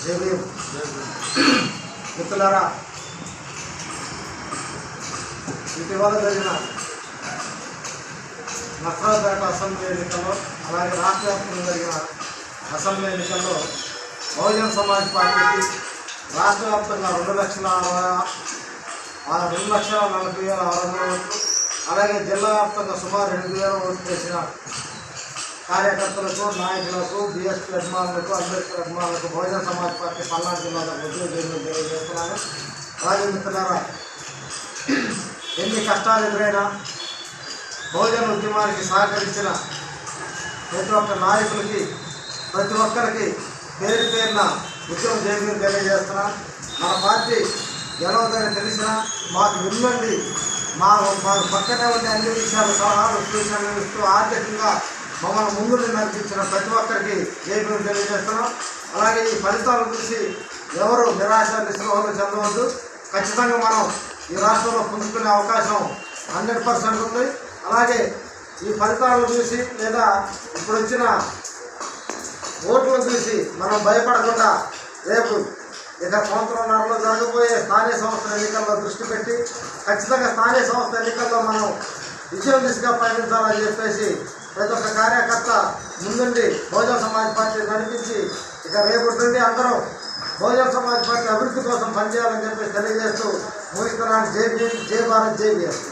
JB మిత్రులారా ఇటీవల జరిగిన నక్రాపేట అసెంబ్లీ ఎన్నికల్లో అలాగే రాష్ట్ర వ్యాప్తంగా జరిగిన అసెంబ్లీ ఎన్నికల్లో బహుజన సమాజ్ పార్టీకి రాష్ట్ర వ్యాప్తంగా రెండు లక్షల అరవై రెండు లక్షల నలభై వేల ఆరు ఓట్లు అలాగే జిల్లా వ్యాప్తంగా సుమారు రెండు వేల ఓట్లు వేసిన కార్యకర్తలకు నాయకులకు బీఎస్పీ అభిమానులకు అంబేద్కర్ అభిమానులకు బహుజన సమాజ్ పార్టీ పల్నాడు జిల్లా ఉద్యోగులు తెలియజేస్తున్నాను. అలాగే మిత్రులారా ఎన్ని కష్టాలు ఎదురైనా బహుజన ఉద్యమానికి సహకరించిన ప్రతి ఒక్క నాయకులకి ప్రతి ఒక్కరికి పేరు పేరున ఉద్యమ జైలు తెలియజేస్తున్నా. మా పార్టీ గెలవదని తెలిసినా మాకు విన్నండి. మా మాకు పక్కనే ఉండే అన్ని విషయాలు సలహాలు సూచనలు ఇస్తూ ఆర్థికంగా మమ్మల్ని ముందు నడిపించిన ప్రతి ఒక్కరికి జైలు తెలియజేస్తున్నాం. అలాగే ఈ ఫలితాలు చూసి ఎవరు నిరాశ నిస్పృహలు చెందవద్దు. ఖచ్చితంగా మనం ఈ రాష్ట్రంలో పుంజుకునే అవకాశం హండ్రెడ్ పర్సెంట్ ఉంది. అలాగే ఈ ఫలితాలను చూసి లేదా ఇప్పుడు వచ్చిన ఓట్లను చూసి మనం భయపడకుండా రేపు ఇక సంవత్సరంన్నరలో జరగబోయే స్థానిక సంస్థల ఎన్నికల్లో దృష్టి పెట్టి ఖచ్చితంగా స్థానిక సంస్థ ఎన్నికల్లో మనం విజయం దిశగా పయనించాలని చెప్పేసి ప్రతి ఒక్క కార్యకర్త ముందుండి బహుజన సమాజ్ పార్టీ నడిపించి ఇక రేపటి నుండి అందరం బహుజన సమాజ్ పార్టీ అభివృద్ధి కోసం పనిచేయాలని చెప్పేసి తెలియజేస్తూ ముగిస్తున్నాను జై భీమ్ జై భారత్ జై బీఎస్